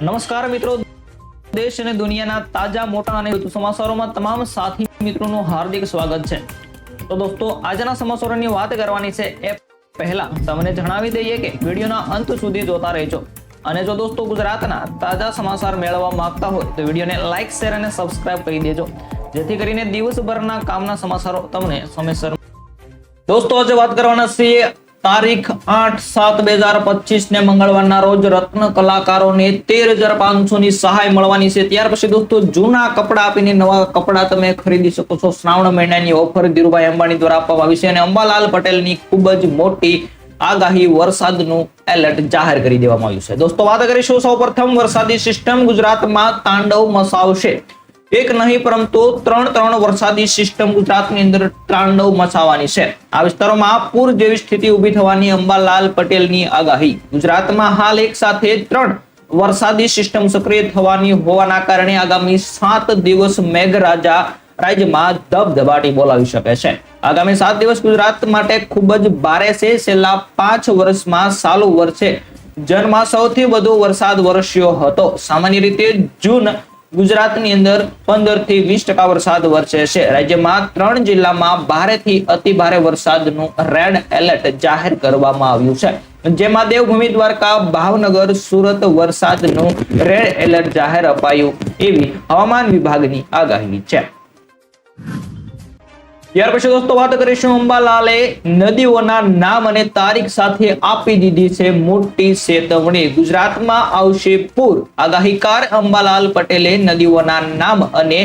નમસ્કાર મિત્રો. દેશ અને દુનિયાના તાજા, મોટા અને સમાચારોમાં તમામ સાથી મિત્રોનું હાર્દિક સ્વાગત છે. તો દોસ્તો, આજના સમાચારોની વાત કરવાની છે એ પહેલા તમને જણાવી દઈએ કે વિડીયોના અંત સુધી જોતા રહેજો. અને જો દોસ્તો ગુજરાતના તાજા સમાચાર મેળવવા માંગતા હોય તો વિડીયોને લાઇક શેર અને સબસ્ક્રાઇબ કરી દેજો. જેથી કરીને દિવસભરના કામના સમાચારો તમને સમયસર દોસ્તો, આજે વાત કરવાના છીએ તારીખ આઠ સાત બે હજાર પચીસ ને મંગળવારના રોજ રત્ન કલાકારોને તેર હજાર પાંચસો ની સહાય મળવાની છે. ત્યાર પછી દોસ્તો, જૂના કપડા આપીને નવા કપડા તમે ખરીદી શકો છો. શ્રાવણ મહિનાની ઓફર ધીરુભાઈ અંબાણી દ્વારા આપવામાં આવી છે અને અંબાલાલ પટેલની ખૂબ જ મોટી આગાહી વરસાદનું એલર્ટ જાહેર કરી દેવામાં આવ્યું છે. દોસ્તો, વાત કરીશું સૌ પ્રથમ વરસાદી સિસ્ટમ. ગુજરાતમાં તાંડવ મચાવશે એક નહીં, પરંતુ ત્રણ ત્રણ વરસાદી સિસ્ટમ ગુજરાતની અંદર તાંડવ મચાવવાની છે. આ વિસ્તારોમાં પૂર જેવી સ્થિતિ ઊભી થવાની અંબાલાલ પટેલની આગાહી. ગુજરાતમાં હાલ એક સાથે ત્રણ વરસાદી સિસ્ટમ સક્રિય થવાની હોવાના કારણે આગામી સાત દિવસ મેઘરાજા રાજ્યમાં ધબધબાટી બોલાવી શકે છે. આગામી સાત દિવસ ગુજરાત માટે ખૂબ જ ભારે છે. છેલ્લા પાંચ વર્ષમાં ચાલુ વર્ષે જનમાં સૌથી વધુ વરસાદ વરસ્યો હતો. સામાન્ય રીતે જૂન ગુજરાતની અંદર પંદરથી વીસ ટકા વરસાદ વરસે છે. રાજ્યમાં ત્રણ જિલ્લામાં ભારેથી અતિ ભારે વરસાદનું રેડ એલર્ટ જાહેર કરવામાં આવ્યું છે. જેમાં દેવભૂમિ દ્વારકા, ભાવનગર, સુરત વરસાદનું રેડ એલર્ટ જાહેર અપાયું એવી હવામાન વિભાગની આગાહી છે. ત્યાર પછી દોસ્તો વાત કરીશું અંબાલાલે નદીઓના નામ અને તારીખ સાથે આપી દીધી છે મોટી ચેતવણી ગુજરાતમાં આવશે પૂર. આગાહીકાર અંબાલાલ પટેલે નદીઓના નામ અને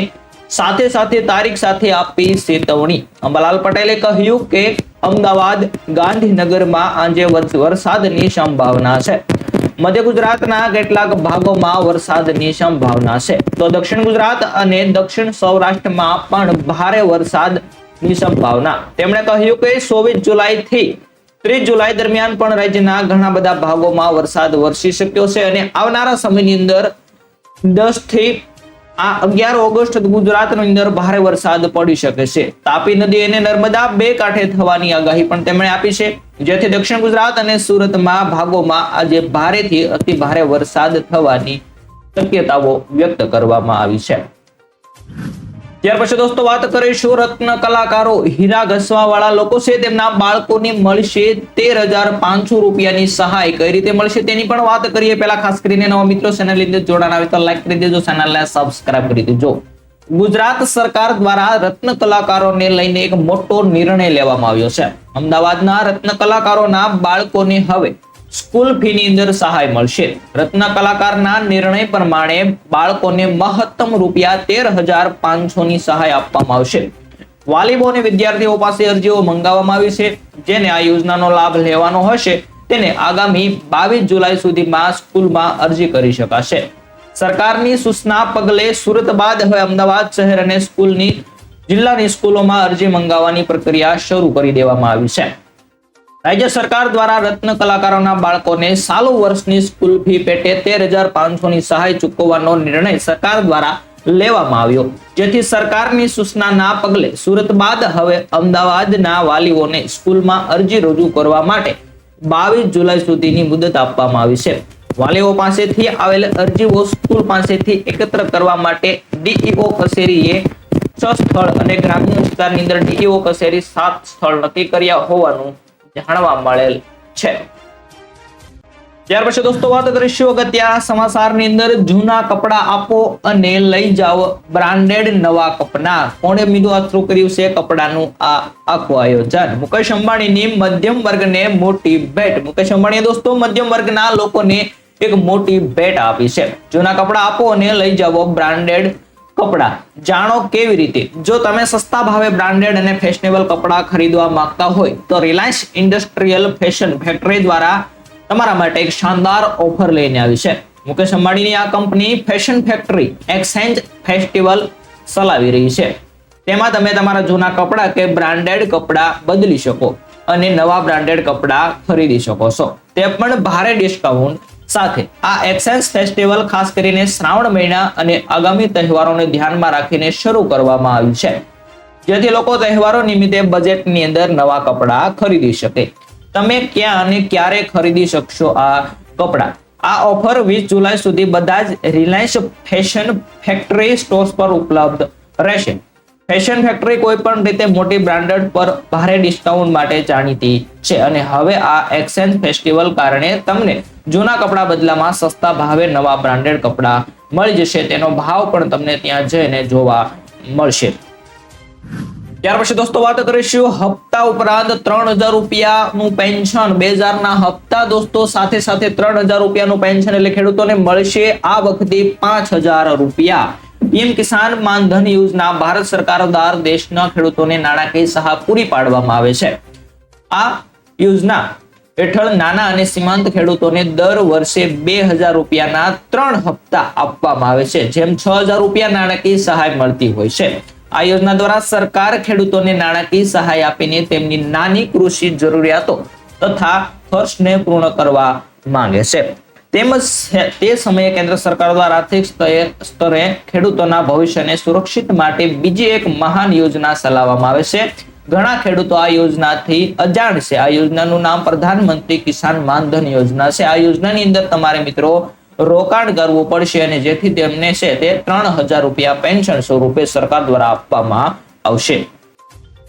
સાથે સાથે તારીખ સાથે આપી ચેતવણી અંબાલાલ પટેલે કહ્યું કે અમદાવાદ ગાંધીનગરમાં આજે વરસાદની સંભાવના છે. મધ્ય ગુજરાતના કેટલાક ભાગોમાં વરસાદની સંભાવના છે. તો દક્ષિણ ગુજરાત અને દક્ષિણ સૌરાષ્ટ્રમાં પણ ભારે વરસાદ ની સંભાવના. તેમણે કહ્યું કે ચોવીસ જુલાઈ થી ત્રીસ જુલાઈ દરમિયાન પણ રાજ્યના ઘણા બધા ભાગોમાં વરસાદ વરસી શક્યો છે અને આવનારા સમયની અંદર દસથી આ અગિયાર ઓગસ્ટ ગુજરાતની અંદર ભારે વરસાદ પડી શકે છે. તાપી નદી અને નર્મદા બે કાંઠે થવાની આગાહી પણ તેમણે આપી છે. જેથી દક્ષિણ ગુજરાત અને સુરતમાં ભાગોમાં આજે ભારેથી અતિ ભારે વરસાદ થવાની શક્યતાઓ વ્યક્ત કરવામાં આવી છે. ત્યાર પછી દોસ્તો વાત કરીશું રત્ન કલાકારો હીરા ઘસવા વાળા લોકો છે. તેમના બાળકોને મળશે તેર હજાર પાંચસો રૂપિયાની સહાય. કઈ રીતે મળશે તેની પણ વાત કરીએ. પહેલા ખાસ કરીને નવા મિત્રો ચેનલ અંદર જોડાણ આવે તો લાઈક કરી દેજો. ચેનલને સબસ્ક્રાઇબ કરી દેજો. ગુજરાત સરકાર દ્વારા રત્ન કલાકારોને લઈને એક મોટો નિર્ણય લેવામાં આવ્યો છે. અમદાવાદના રત્ન કલાકારોના બાળકોને હવે સ્કૂલ ફીની અંદર સહાય મળશે. રત્ન કલાકારના નિર્ણય પ્રમાણે બાળકોને મહત્તમ રૂપિયા તેર હજાર પાંચસો ની સહાય આપવામાં આવશે. વાલીબો અને વિદ્યાર્થીઓ પાસે અરજીઓ મંગાવવામાં આવી છે. જેને આ યોજનાનો લાભ લેવાનો હશે, તેને આગામી બાવીસ જુલાઈ સુધીમાં સ્કૂલમાં અરજી કરી શકાશે. સરકારની સૂચના પગલે સુરત બાદ હવે અમદાવાદ શહેર અને સ્કૂલની જિલ્લાની સ્કૂલોમાં અરજી મંગાવવાની પ્રક્રિયા શરૂ કરી દેવામાં આવી છે. રાજ્ય સરકાર દ્વારા રત્ન કલાકારોના બાળકોને ચાલુ વર્ષની સ્કૂલ ફી પેટે તેર હજાર પાંચસો ની સહાય ચૂકવવાનો નિર્ણય સરકાર દ્વારા લેવામાં આવ્યો. જેથી સરકારની સૂચનાના પગલે સુરત બાદ હવે અમદાવાદના વાલીઓને સ્કૂલમાં અરજી રજૂ કરવા માટે બાવીસ જુલાઈ સુધીની મુદત આપવામાં આવી છે. વાલીઓ પાસેથી આવેલ અરજીઓ સ્કૂલ પાસેથી એકત્ર કરવા માટે ડીઈઓ કચેરીએ છ સ્થળ અને ગ્રામ્ય વિસ્તારની અંદર ડીઈઓ કચેરી સાત સ્થળ નક્કી કર્યા હોવાનું જાણવા મળેલ છે. ત્યાર પછી દોસ્તો વાત કરીશું અગત્યા સમાચારની અંદર. જૂના કપડા આપો અને લઈ જાઓ. બ્રાન્ડેડ નવા કપડા કોણે મીધું આ શરૂ કર્યું છે? કપડાનું આ આખું આયોજન. મુકેશ અંબાણીની મધ્યમ વર્ગને મોટી ભેટ. મુકેશ અંબાણીએ દોસ્તો મધ્યમ વર્ગના લોકોને એક મોટી ભેટ આપી છે. જૂના કપડા આપો અને લઈ જાઓ. બ્રાન્ડેડ કપડા. જાણો કેવી રીતે? જો તમે સસ્તા ભાવે બ્રાન્ડેડ અને ફેશનેબલ કપડા ખરીદવા માંગતા હોય, તો રિલાયન્સ ઇન્ડસ્ટ્રીયલ ફેશન ફેક્ટરી દ્વારા તમારા માટે એક શાનદાર ઓફર લઈને આવી છે. મુકેશ અંબાણીની આ company fashion factory, exchange festival ચલાવી રહી છે. તેમાં તમે તમારા જૂના કપડા કે બ્રાન્ડેડ કપડા બદલી શકો અને નવા બ્રાન્ડેડ કપડા ખરીદી શકો છો. તે પણ ભારે ડિસ્કાઉન્ટ સાથે આ એક્સેન્સ ફેસ્ટિવલ ખાસ કરીને શ્રાવણ મહિના અને આગામી તહેવારોને ધ્યાનમાં રાખીને શરૂ કરવામાં આવ્યું છે. જેથી લોકો તહેવારો નિમિત્તે બજેટની અંદર નવા કપડાં ખરીદી શકે. તમે ક્યાં અને ક્યારે ખરીદી શકશો આ કપડાં? આ ઓફર વીસ જુલાઈ સુધી બધા જ રિલાયન્સ ફેશન ફેક્ટરી સ્ટોર્સ પર ઉપલબ્ધ રહેશે. ફેશન ફેક્ટરી કોઈ પણ રીતે મોટી બ્રાન્ડેડ પર ભારે ડિસ્કાઉન્ટ માટે જાણીતી છે અને હવે આ એક્સચેન્જ ફેસ્ટિવલ કારણે તમને જૂના કપડા બદલામાં સસ્તા ભાવે નવા બ્રાન્ડેડ કપડાં મળી જશે. તેનો ભાવ પણ તમને ત્યાં જઈને જોવા મળશે. ત્યાર પછી દોસ્તો વાત કરીશું હપ્તા ઉપરાંત ત્રણ હજાર રૂપિયાનું પેન્શન બે હજારના હપ્તા દોસ્તો સાથે સાથે ત્રણ હજાર રૂપિયાનું પેન્શન એટલે ખેડૂતોને મળશે આ વખતે પાંચ હજાર રૂપિયા. પીએમ કિસાન માનધન યોજના ભારત સરકાર દ્વારા દેશના ખેડૂતોને નાણાકીય સહાય પૂરી પાડવામાં આવે છે. આ યોજના હેઠળ નાના અને સીમાંત ખેડૂતોને દર વર્ષે બે હજાર રૂપિયાના ત્રણ હપ્તા આપવામાં આવે છે, જેમ છ હજાર રૂપિયા નાણાકીય સહાય મળતી હોય છે. આ યોજના દ્વારા સરકાર ખેડૂતોને નાણાકીય સહાય આપીને તેમની નાની કૃષિ જરૂરિયાતો તથા ખર્ચને પૂર્ણ કરવા માંગે છે. તેમજ તે સમયે કેન્દ્ર સરકાર દ્વારા આર્થિક સ્તરે- ખેડૂતોના ભવિષ્યને સુરક્ષિત માટે બીજી એક મહાન યોજના ચલાવવામાં આવે છે. ઘણા ખેડૂતો આ યોજનાથી અજાણ છે. આ યોજનાનું નામ પ્રધાનમંત્રી કિસાન માનધન યોજના છે. આ યોજનાની અંદર તમારે મિત્રો રોકાણ કરવું પડશે અને જેથી તેમને છે તે ત્રણ હજાર રૂપિયા પેન્શન સ્વરૂપે સરકાર દ્વારા આપવામાં આવશે.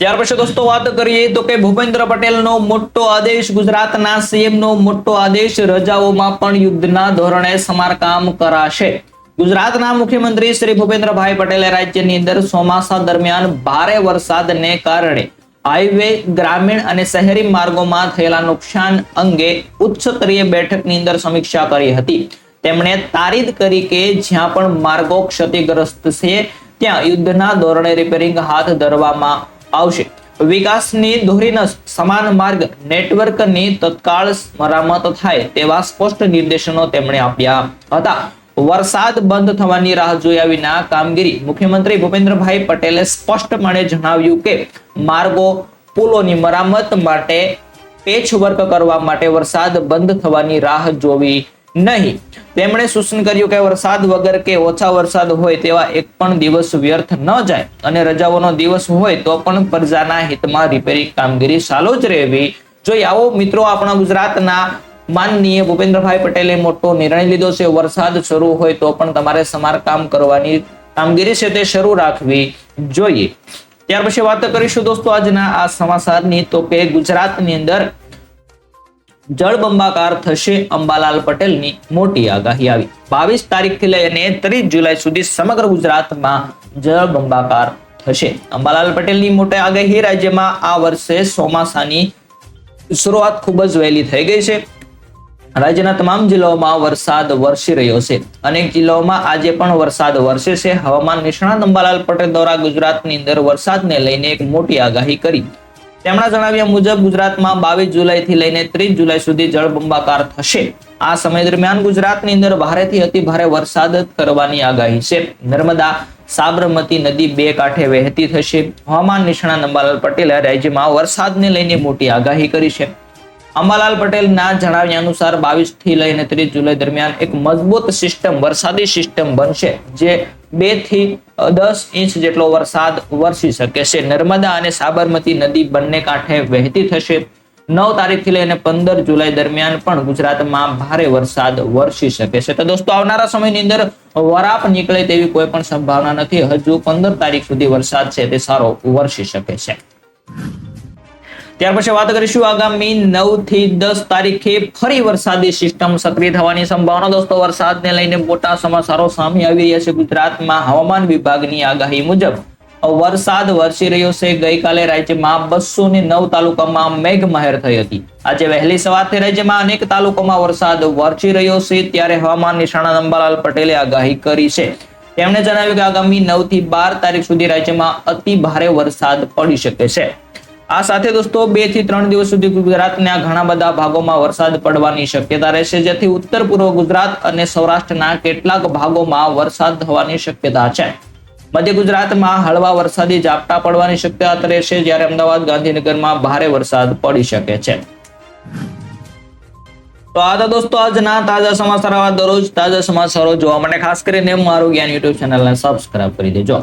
ત્યાર પછી દોસ્તો વાત કરીએ તો કે ભૂપેન્દ્ર પટેલનો મોટો આદેશ, ગુજરાતના સીએમનો મોટો આદેશ, રજાઓમાં પણ યુદ્ધના ધોરણે સમારકામ કરાશે. ગુજરાતના મુખ્યમંત્રી શ્રી ભૂપેન્દ્રભાઈ પટેલે રાજ્યની અંદર ચોમાસા દરમિયાન ભારે વરસાદને કારણે હાઈવે, ગ્રામીણ અને શહેરી માર્ગોમાં થયેલા નુકસાન અંગે ઉચ્ચ સ્તરીય બેઠકની અંદર સમીક્ષા કરી હતી. તેમણે તારીદ કરી કે જ્યાં પણ માર્ગો ક્ષતિગ્રસ્ત છે, ત્યાં યુદ્ધના ધોરણે રિપેરિંગ હાથ ધરવામાં આવશે. વિકાસની ધોરીને સમાન માર્ગ નેટવર્કની તત્કાળ મરામત થાય તેવા સ્પષ્ટ નિર્દેશનો તેમણે આપ્યા હતા. વરસાદ બંધ થવાની રાહ જોયા વિના કામગીરી મુખ્યમંત્રી ભૂપેન્દ્રભાઈ પટેલે સ્પષ્ટપણે જણાવ્યું કે માર્ગો, પુલોની મરામત માટે પેચવર્ક કરવા માટે વરસાદ બંધ થવાની રાહ જોવી નહીં. તેમણે સૂચન કર્યું કે વરસાદ વગર કે ઓછા વરસાદ હોય તેવા એક પણ દિવસ વ્યર્થ ન જાય અને રજાઓનો દિવસ હોય તો પણ પ્રજાના હિતમાં રિપેરિંગ કામગીરી ચાલુ જ રહેવી જોઈએ. આવો મિત્રો આપણા ગુજરાતના માનનીય ભૂપેન્દ્રભાઈ પટેલે મોટો નિર્ણય લીધો છે. વરસાદ શરૂ હોય તો પણ તમારે સમારકામ કરવાની કામગીરી છે તે શરૂ રાખવી જોઈએ. ત્યાર પછી વાત કરીશું દોસ્તો આજના આ સમાચારની. તો કે ગુજરાતની અંદર જળબંબાકાર થશે અંબાલાલ પટેલની મોટી આગાહી આવી. બાવીસ તારીખથી લઈને ત્રીસ જુલાઈ સુધી સમગ્ર ગુજરાતમાં જળબંબાકાર થશે. અંબાલાલ પટેલની મોટી આગાહી રાજ્યમાં આ વર્ષે ચોમાસાની શરૂઆત ખૂબ જ વહેલી થઈ ગઈ છે. રાજ્યના તમામ જિલ્લાઓમાં વરસાદ વરસી રહ્યો છે. અનેક જિલ્લાઓમાં આજે પણ વરસાદ વરસે છે. હવામાન નિષ્ણાત અંબાલાલ પટેલ દ્વારા ગુજરાતની અંદર વરસાદને લઈને એક મોટી આગાહી કરી. તેમના જણાવ્યા મુજબ, ગુજરાતમાં બાવીસ જુલાઈ થી લઈને ત્રીસ જુલાઈ સુધી જળબંબાકાર થશે. આ સમય દરમિયાન ગુજરાતની અંદર ભારેથી અતિ ભારે વરસાદ કરવાની આગાહી છે. નર્મદા, સાબરમતી નદી બે કાંઠે વહેતી થશે. હવામાન નિષ્ણાત અંબાલાલ પટેલે રાજ્યમાં વરસાદને લઈને મોટી આગાહી કરી છે. અંબાલાલ પટેલના જણાવ્યા અનુસાર બાવીસથી લઈને ત્રીસ જુલાઈ દરમિયાન એક મજબૂત સિસ્ટમ, વરસાદી સિસ્ટમ બનશે, જે બેથી દસ ઇંચ જેટલો વરસાદ વરસી શકે છે. નર્મદા અને સાબરમતી નદી બંને કાંઠે વહેતી થશે. નવ તારીખથી લઈને પંદર જુલાઈ દરમિયાન પણ ગુજરાતમાં ભારે વરસાદ વરસી શકે છે. તો દોસ્તો, આવનારા સમયની અંદર વરાપ નીકળે તેવી કોઈ પણ સંભાવના નથી. હજુ પંદર તારીખ સુધી વરસાદ છે તે સારો વરસી શકે છે. ત્યાર પછી વાત કરીશું આગામી નવથી દસ તારીખે ફરી વરસાદી સિસ્ટમ સક્રિય થવાની સંભાવના. દોસ્તો, વરસાદને લઈને મોટા સમાચારો સામે આવી રહ્યા છે ગુજરાતમાં હવામાન વિભાગની આગાહી મુજબ. વરસાદ વરસી રહ્યો છે. ગઈકાલે રાજ્યમાં બસો ને નવ તાલુકામાં મેઘમહેર થઈ હતી. આજે વહેલી સવારથી રાજ્યમાં અનેક તાલુકામાં વરસાદ વરસી રહ્યો છે. ત્યારે હવામાન નિષ્ણાત અંબાલાલ પટેલે આગાહી કરી છે. તેમણે જણાવ્યું કે આગામી નવથી બાર તારીખ સુધી રાજ્યમાં અતિ ભારે વરસાદ પડી શકે છે. આ સાથે દોસ્તો બેથી ત્રણ દિવસ સુધી ગુજરાતના ઘણા બધા ભાગોમાં વરસાદ પડવાની શક્યતા રહેશે, જેથી ઉત્તર પૂર્વ ગુજરાત અને સૌરાષ્ટ્રના કેટલાક ભાગોમાં વરસાદ થવાની શક્યતા છે. મધ્ય ગુજરાતમાં હળવા વરસાદી ઝાપટા પડવાની શક્યતા રહેશે, જ્યારે અમદાવાદ ગાંધીનગરમાં ભારે વરસાદ પડી શકે છે. તો આ તો દોસ્તો આજના તાજા સમાચાર દરરોજ તાજા સમાચારો જોવા માટે ખાસ કરીને મારું જ્ઞાન યુટ્યુબ ચેનલને સબસ્ક્રાઇબ કરી દેજો.